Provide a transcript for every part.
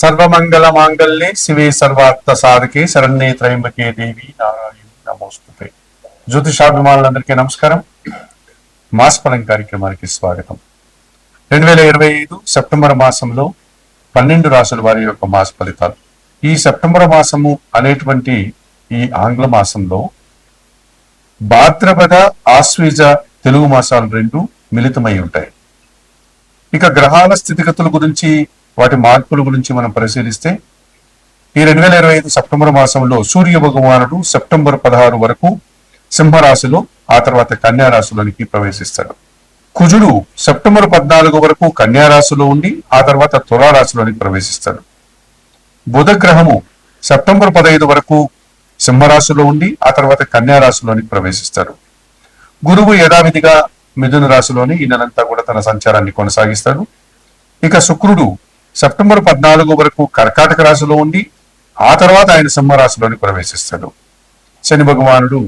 సర్వమంగళ మాంగళ్యే శివే సర్వార్థ సాధకే శరణ్యే త్రయంబకే దేవి నారాయణ నమోస్తుతే. జ్యోతిషాభిమానులందరికీ నమస్కారం. మాసఫలం కార్యక్రమానికి స్వాగతం. రెండు వేల ఇరవై ఐదు సెప్టెంబర్ మాసంలో పన్నెండు రాసుల వారి యొక్క మాస ఫలితాలు. ఈ సెప్టెంబర్ మాసము అనేటువంటి ఈ ఆంగ్ల మాసంలో భాద్రపద ఆశ్వీజ తెలుగు మాసాలు రెండు మిళితమై ఉంటాయి. ఇక గ్రహాల స్థితిగతుల గురించి వాటి మార్పుల గురించి మనం పరిశీలిస్తే ఈ రెండు వేల ఇరవై ఐదు సెప్టెంబర్ మాసంలో సూర్య భగవానుడు సెప్టెంబర్ పదహారు వరకు సింహరాశిలో ఆ తర్వాత కన్యారాశిలోనికి ప్రవేశిస్తాడు. కుజుడు సెప్టెంబర్ పద్నాలుగు వరకు కన్యారాశిలో ఉండి ఆ తర్వాత తులారాశిలోనికి ప్రవేశిస్తాడు. బుధ గ్రహము సెప్టెంబర్ పదహైదు వరకు సింహరాశిలో ఉండి ఆ తర్వాత కన్యారాశిలోనికి ప్రవేశిస్తాడు. గురువు యథావిధిగా మిథున రాశిలోని ఈ నెలంతా కూడా తన సంచారాన్ని కొనసాగిస్తాడు. ఇక శుక్రుడు సెప్టెంబర్ పద్నాలుగు వరకు కర్కాటక రాశిలో ఉండి ఆ తర్వాత ఆయన సింహరాశిలోని ప్రవేశిస్తాడు. శని భగవానుడు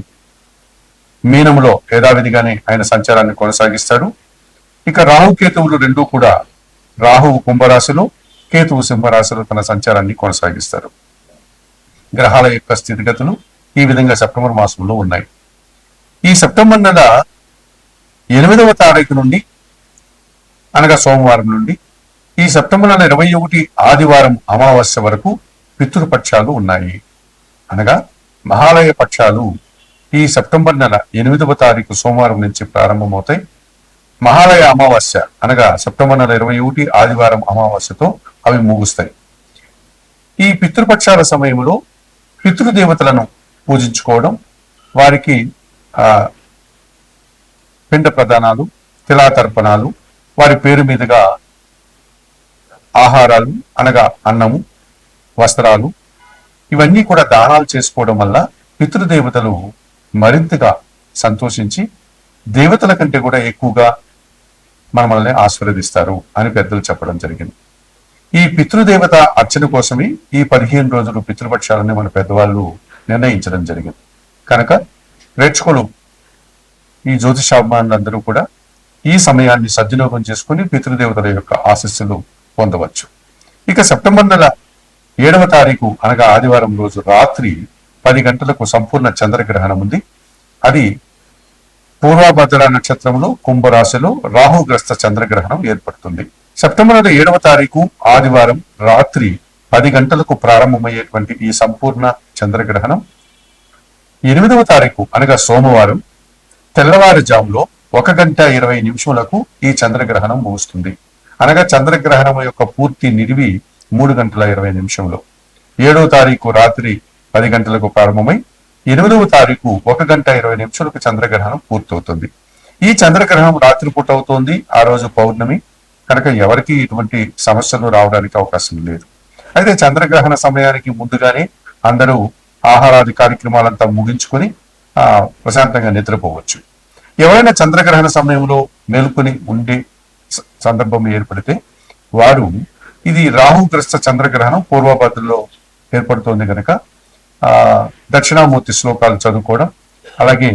మీనములో యథావిధిగానే ఆయన సంచారాన్ని కొనసాగిస్తాడు. ఇక రాహు కేతువులు రెండూ కూడా రాహువు కుంభరాశిలో కేతువు సింహరాశిలో తన సంచారాన్ని కొనసాగిస్తారు. గ్రహాల యొక్క స్థితిగతులు ఈ విధంగా సెప్టెంబర్ మాసంలో ఉన్నాయి. ఈ సెప్టెంబర్ నెల ఎనిమిదవ తారీఖు నుండి అనగా సోమవారం నుండి ఈ సెప్టెంబర్ నెల ఇరవై ఒకటి ఆదివారం అమావాస్య వరకు పితృపక్షాలు ఉన్నాయి. అనగా మహాలయ పక్షాలు ఈ సెప్టెంబర్ నెల ఎనిమిదవ తారీఖు సోమవారం నుంచి ప్రారంభమవుతాయి. మహాలయ అమావాస్య అనగా సెప్టెంబర్ నెల ఇరవై ఒకటి ఆదివారం అమావాస్యతో అవి ముగుస్తాయి. ఈ పితృపక్షాల సమయంలో పితృదేవతలను పూజించుకోవడం వారికి పిండ ప్రదానాలు తిలాతర్పణాలు వారి పేరు మీదుగా ఆహారాలు అనగా అన్నము వస్త్రాలు ఇవన్నీ కూడా దానాలు చేసుకోవడం వల్ల పితృదేవతలు మరింతగా సంతోషించి దేవతల కంటే కూడా ఎక్కువగా మనల్ని ఆశీర్వదిస్తారు అని పెద్దలు చెప్పడం జరిగింది. ఈ పితృదేవత అర్చన కోసమే ఈ పదిహేను రోజులు పితృపక్షాలని మన పెద్దవాళ్ళు నిర్ణయించడం జరిగింది. కనుక ప్రేక్షకులు ఈ జ్యోతిషాభిమానులందరూ కూడా ఈ సమయాన్ని సద్వినియోగం చేసుకుని పితృదేవతల యొక్క ఆశస్సులు పొందవచ్చు. ఇక సెప్టెంబర్ నెల ఏడవ తారీఖు అనగా ఆదివారం రోజు రాత్రి పది గంటలకు సంపూర్ణ చంద్రగ్రహణం ఉంది. అది పూర్వభద్ర నక్షత్రంలో కుంభరాశిలో రాహుగ్రస్త చంద్రగ్రహణం ఏర్పడుతుంది. సెప్టెంబర్ నెల ఏడవ తారీఖు ఆదివారం రాత్రి పది గంటలకు ప్రారంభమయ్యేటువంటి ఈ సంపూర్ణ చంద్రగ్రహణం. ఎనిమిదవ తారీఖు అనగా సోమవారం తెల్లవారుజాములో ఒక గంట ఇరవై నిమిషములకు ఈ చంద్రగ్రహణం ముగుస్తుంది. అనగా చంద్రగ్రహణం యొక్క పూర్తి నిడివి మూడు గంటల ఇరవై నిమిషంలో. ఏడవ తారీఖు రాత్రి పది గంటలకు ప్రారంభమై ఎనిమిదవ తారీఖు ఒక గంట ఇరవై నిమిషాలకు చంద్రగ్రహణం పూర్తవుతుంది. ఈ చంద్రగ్రహణం రాత్రి అవుతోంది. ఆ రోజు పౌర్ణమి. కనుక ఎవరికి ఇటువంటి సమస్యలు రావడానికి అవకాశం లేదు. అయితే చంద్రగ్రహణ సమయానికి ముందుగానే అందరూ ఆహారాది కార్యక్రమాలంతా ముగించుకొని ప్రశాంతంగా నిద్రపోవచ్చు. ఎవరైనా చంద్రగ్రహణ సమయంలో మేల్కొని ఉండి సందర్భం ఏర్పడితే వారు ఇది రాహుగ్రస్త చంద్రగ్రహణం పూర్వభద్రలో ఏర్పడుతోంది కనుక ఆ దక్షిణామూర్తి శ్లోకాలు చదువుకోవడం అలాగే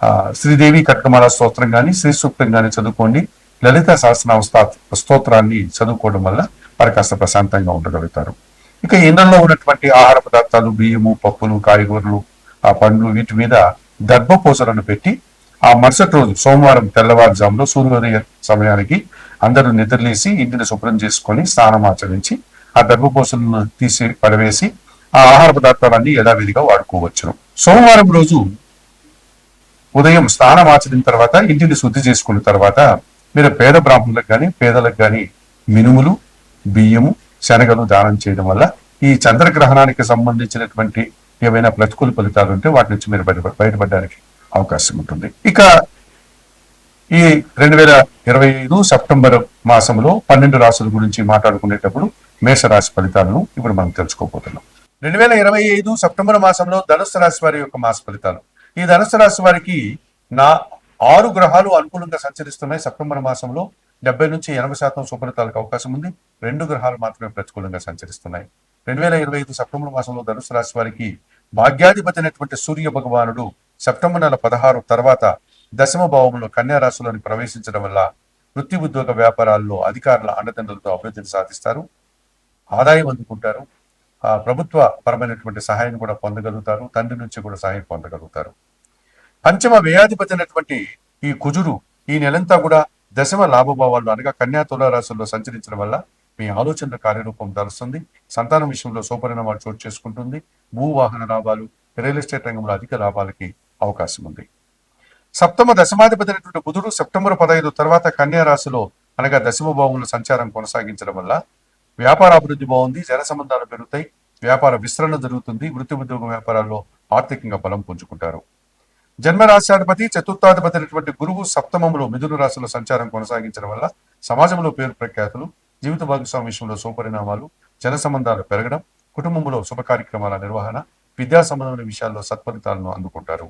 ఆ శ్రీదేవి కట్కమాల స్తోత్రం కానీ శ్రీ సూక్తం కానీ చదువుకోండి. లలిత సహస్రనామ స్తోత్రాన్ని చదువుకోవడం వల్ల వారు కాస్త ప్రశాంతంగా ఉండగలుగుతారు. ఇక ఇళ్ళలో ఉన్నటువంటి ఆహార పదార్థాలు బియ్యము పప్పులు కాయగూరలు ఆ పండ్లు వీటి మీద దర్భపూసలను పెట్టి ఆ మరుసటి రోజు సోమవారం తెల్లవారుజాములో సూర్యోదయ సమయానికి అందరూ నిద్రలేసి ఇంటిని శుభ్రం చేసుకొని స్నానం ఆచరించి ఆ దర్భపూసలను తీసి పడవేసి ఆ ఆహార పదార్థాలన్నీ యథావిధిగా వాడుకోవచ్చును. సోమవారం రోజు ఉదయం స్నానం ఆచరిన తర్వాత ఇంటిని శుద్ధి చేసుకున్న తర్వాత మీరు పేద బ్రాహ్మణులకు కానీ పేదలకు కానీ మినుములు బియ్యము శనగలు దానం చేయడం వల్ల ఈ చంద్రగ్రహణానికి సంబంధించినటువంటి ఏవైనా ప్రతికూల ఫలితాలు ఉంటే వాటి నుంచి మీరు బయట బయటపడడానికి అవకాశం ఉంటుంది. ఇక ఈ రెండు వేల ఇరవై ఐదు సెప్టెంబర్ మాసంలో పన్నెండు రాసుల గురించి మాట్లాడుకునేటప్పుడు మేషరాశి ఫలితాలను ఇప్పుడు మనం తెలుసుకోబోతున్నాం. రెండు వేల ఇరవై ఐదు సెప్టెంబర్ మాసంలో ధనుసు రాశి వారి యొక్క మాస ఫలితాలు. ఈ ధనుసు రాశి వారికి నా ఆరు గ్రహాలు అనుకూలంగా సంచరిస్తున్నాయి. సెప్టెంబర్ మాసంలో డెబ్బై నుంచి ఎనభై శాతం శుభ్రతాలకు అవకాశం ఉంది. రెండు గ్రహాలు మాత్రమే ప్రతికూలంగా సంచరిస్తున్నాయి. రెండు వేల ఇరవై ఐదు సెప్టెంబర్ మాసంలో ధనుసు రాశి వారికి భాగ్యాధిపతి అయినటువంటి సూర్య భగవానుడు సెప్టెంబర్ నెల పదహారు తర్వాత దశమ భావంలో కన్యా రాశిలోని ప్రవేశించడం వల్ల వృత్తి ఉద్యోగ వ్యాపారాల్లో అధికారుల అండదండలతో అభివృద్ధిని సాధిస్తారు ఆదాయం అందుకుంటారు ఆ ప్రభుత్వ పరమైనటువంటి సహాయం కూడా పొందగలుగుతారు తండ్రి నుంచి కూడా సహాయం పొందగలుగుతారు. పంచమ వ్యయాధిపతి అయినటువంటి ఈ కుజుడు ఈ నెలంతా కూడా దశమ లాభభావాల్లో అనగా కన్యా తులారాశుల్లో సంచరించడం వల్ల మీ ఆలోచనల కార్యరూపం దరుస్తుంది సంతానం విషయంలో సూపరిణామాలు చోటు చేసుకుంటుంది. భూ వాహన లాభాలు రియల్ ఎస్టేట్ రంగంలో అధిక లాభాలకి అవకాశం ఉంది. సప్తమ దశమాధిపతి అయినటువంటి బుధుడు సెప్టెంబర్ పదహైదు తర్వాత కన్యా రాశిలో అనగా దశమ భావంలో సంచారం కొనసాగించడం వల్ల వ్యాపార అభివృద్ధి బాగుంది జన సంబంధాలు పెరుగుతాయి వ్యాపార విస్తరణ జరుగుతుంది వృత్తి ఉద్యోగ వ్యాపారాల్లో ఆర్థికంగా బలం పుంజుకుంటారు. జన్మరాశాధిపతి చతుర్థాధిపతి అయినటువంటి గురువు సప్తమంలో మిథున రాశిలో సంచారం కొనసాగించడం వల్ల సమాజంలో పేరు ప్రఖ్యాతులు జీవిత భాగస్వామి విషయంలో సుపరిణామాలు జన సంబంధాలు పెరగడం కుటుంబంలో శుభ కార్యక్రమాల నిర్వహణ విద్యా సంబంధమైన విషయాల్లో సత్ఫలితాలను అందుకుంటారు.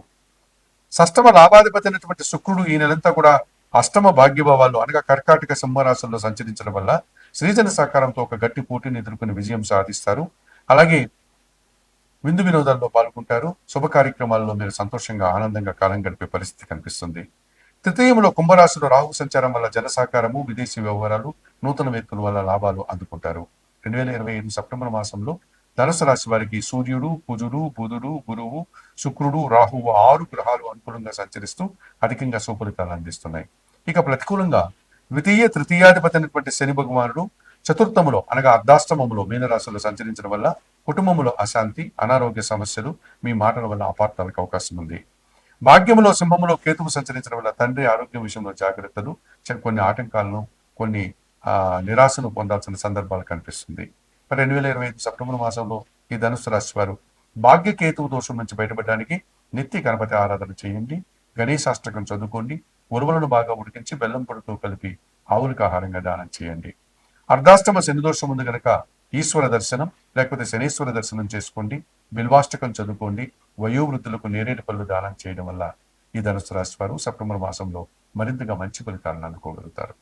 షష్టమ లాభాధిపతి అయినటువంటి శుక్రుడు ఈ నెలంతా కూడా అష్టమ భాగ్యభావాలు అనగా కర్కాటక సింహరాశుల్లో సంచరించడం వల్ల శ్రీజన సహకారంతో ఒక గట్టి పోటీని ఎదుర్కొని విజయం సాధిస్తారు. అలాగే విందు వినోదాల్లో పాల్గొంటారు. శుభ కార్యక్రమాల్లో మీరు సంతోషంగా ఆనందంగా కాలం గడిపే పరిస్థితి కనిపిస్తుంది. తృతీయంలో కుంభరాశిలో రాహు సంచారం వల్ల జన సహకారము విదేశీ వ్యవహారాలు నూతన వ్యక్తుల వల్ల లాభాలు అందుకుంటారు. రెండు వేల ఇరవై ఐదు సెప్టెంబర్ మాసంలో ధనుసు రాశి వారికి సూర్యుడు కుజుడు బుధుడు గురువు శుక్రుడు రాహువు ఆరు గ్రహాలు అనుకూలంగా సంచరిస్తూ అధికంగా సుఫలితాలు అందిస్తున్నాయి. ఇక ప్రతికూలంగా ద్వితీయ తృతీయాధిపతి అయినటువంటి శని భగవానుడు చతుర్థములో అనగా అర్ధాష్టమములో మీనరాశిలో సంచరించడం వల్ల కుటుంబంలో అశాంతి అనారోగ్య సమస్యలు మీ మాటల వల్ల అపార్థాలకు అవకాశం ఉంది. భాగ్యములో సింహములో కేతువు సంచరించడం వల్ల తండ్రి ఆరోగ్యం విషయంలో జాగ్రత్తలు కొన్ని ఆటంకాలను కొన్ని నిరాశను పొందాల్సిన సందర్భాలు కనిపిస్తుంది. రెండు వేల ఇరవై ఐదు సెప్టెంబర్ మాసంలో ఈ ధనుసు రాశి వారు భాగ్యకేతువు దోషం నుంచి బయటపడడానికి నిత్య గణపతి ఆరాధన చేయండి గణేశాష్టకం చదువుకోండి ఉరువలను బాగా ఉడికించి బెల్లం పొడితో కలిపి ఆవులకు ఆహారంగా దానం చేయండి. అర్ధాష్టమ శని దోషం ఉంది కనుక ఈశ్వర దర్శనం లేకపోతే శనీశ్వర దర్శనం చేసుకోండి బిల్వాష్టకం చదువుకోండి వయోవృద్ధులకు నేరేడు పళ్ళు దానం చేయడం వల్ల ఈ ధనుసు రాశి వారు సెప్టెంబర్ మాసంలో మరింతగా మంచి ఫలితాలను అనుకోగలుగుతారు